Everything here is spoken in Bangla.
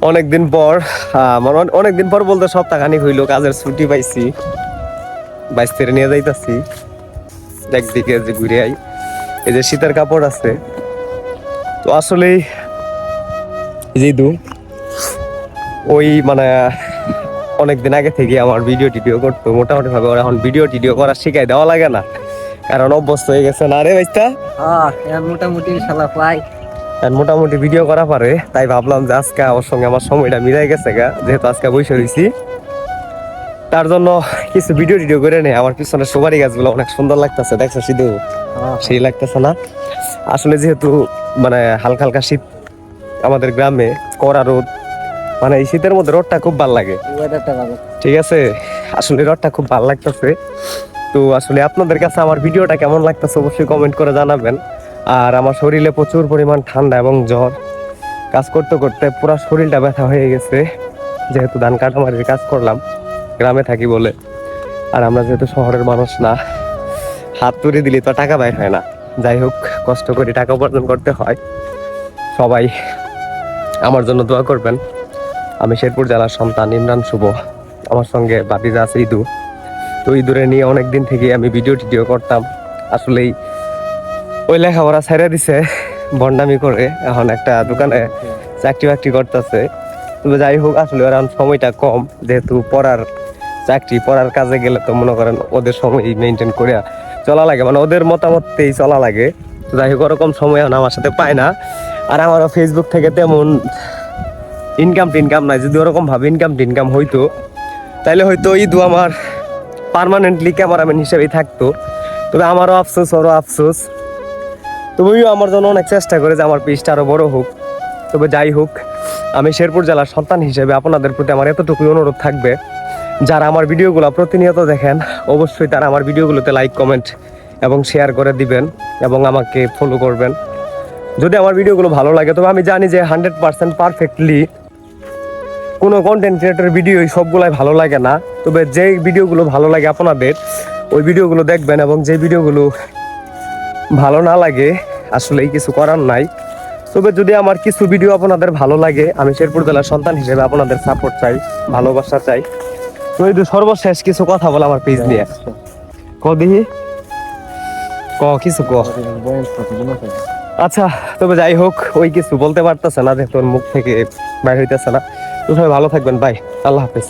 অনেকদিন পর আমার অন- অনেকদিন পর বলতে সপ্তাহখানিক হইল, কাজের ছুটি পাইছি। বাইশ থেকে নিয়ে যাইতাছি। একদিকে যে ঘুরে আই, এই যে শীতের কাপড় আছে। তো আসলেই যেহেতু ওই মানে অনেকদিন আগে থেকে আমার ভিডিও টিডিও করতো মোটামুটি ভাবে ওর এখন ভিডিও টিডিও করা শিখাই দেওয়া লাগে না। কারণ অভ্যস্ত হয়ে গেছে। না রে ভাইস্তা মোটামুটি শালা পাই মোটামুটি ভিডিও করা পারে তাই ভাবলাম যে আজকে ওর সঙ্গে আমার সময়টা মিলাই গেছে গা যেহেতু আজকে বসে রয়েছি তার জন্য কিছু ভিডিও টিডিও করে নেই আমার পিছনে সুপারি গাছগুলো অনেক সুন্দর লাগতেছে দেখছ শুধু সেই লাগতেছে না? আসলে যেহেতু মানে হালকা হালকা শীত আমাদের গ্রামে কড়া রোদ মানে এই শীতের মধ্যে রোদটা খুব ভালো লাগে। ঠিক আছে? আসলে রোদটা খুব ভালো লাগতেছে। তো আসলে আপনাদের কাছে আমার ভিডিওটা কেমন লাগতেছে অবশ্যই কমেন্ট করে জানাবেন। আর আমার শরীরে প্রচুর পরিমাণ ঠান্ডা এবং জ্বর। কাজ করতে করতে পুরো শরীরটা ব্যথা হয়ে গেছে। যেহেতু ধান কাটামারির কাজ করলাম, গ্রামে থাকি বলে। আর আমরা যেহেতু শহরের মানুষ না, হাত তুলে দিলে তো টাকা বাইর হয় না। যাই হোক, কষ্ট করে টাকা উপার্জন করতে হয়। সবাই আমার জন্য দোয়া করবেন। আমি শেরপুর জেলার সন্তান ইমরান শুভ। আমার সঙ্গে বাতিজা আছে ইদু। তো ইঁদুরে নিয়ে অনেক দিন থেকে আমি ভিডিও টিডিও করতাম। আসলেই ওই লেখাপড়া ছেড়ে দিছে বন্ডামি করে। এখন একটা দোকানে চাকরি বাকরি করতেছে। তবে যাই হোক, আসলে ওর সময়টা কম। যেহেতু পড়ার চাকরি, পড়ার কাজে গেলে তো মনে করেন ওদের সময় মেনটেন করে চলা লাগে। মানে ওদের মতামতেই চলা লাগে। যাই হোক, ওরকম সময় এখন আমার সাথে পায় না। আর আমারও ফেসবুক থেকে তেমন ইনকাম টিনকাম নাই। যদি ওরকম ভাবে ইনকাম টিনকাম হইতো তাহলে হয়তো ঈদু আমার পার্মানেন্টলি ক্যামেরাম্যান হিসেবেই থাকতো। তবে আমারও আফসোস, ওরও আফসোস। তবুও আমার জন্য অনেক চেষ্টা করে যে আমার পিসটা আরও বড় হোক। তবে যাই হোক, আমি শেরপুর জেলার সন্তান হিসেবে আপনাদের প্রতি আমার এতটুকুই অনুরোধ থাকবে, যারা আমার ভিডিওগুলো প্রতিনিয়ত দেখেন, অবশ্যই তারা আমার ভিডিওগুলোতে লাইক কমেন্ট এবং শেয়ার করে দিবেন এবং আমাকে ফলো করবেন। যদি আমার ভিডিওগুলো ভালো লাগে, তবে আমি জানি যে হান্ড্রেড পার্সেন্ট পারফেক্টলি কোনো কন্টেন্ট ক্রিয়েটরের ভিডিও সবগুলাই ভালো লাগে না। তবে যে ভিডিওগুলো ভালো লাগে আপনাদের, ওই ভিডিওগুলো দেখবেন এবং যে ভিডিওগুলো ভালো না লাগে আসলেই কিছু করার নাই। তবে যদি আমার কিছু ভিডিও আপনাদের ভালো লাগে, আমি শেরপুর জেলার সন্তান হিসেবে আপনাদের সাপোর্ট চাই, ভালোবাসা চাই। তো এই সর্বশেষ কিছু কথা বলে আমার পেজ নিয়ে ক দেখি ক, কিছু ক। আচ্ছা তবে যাই হোক, ওই কিছু বলতে পারতেছে না যে তোর মুখ থেকে বাইর হইতেছে না। তো সবাই ভালো থাকবেন বাই আল্লাহ হাফেজ।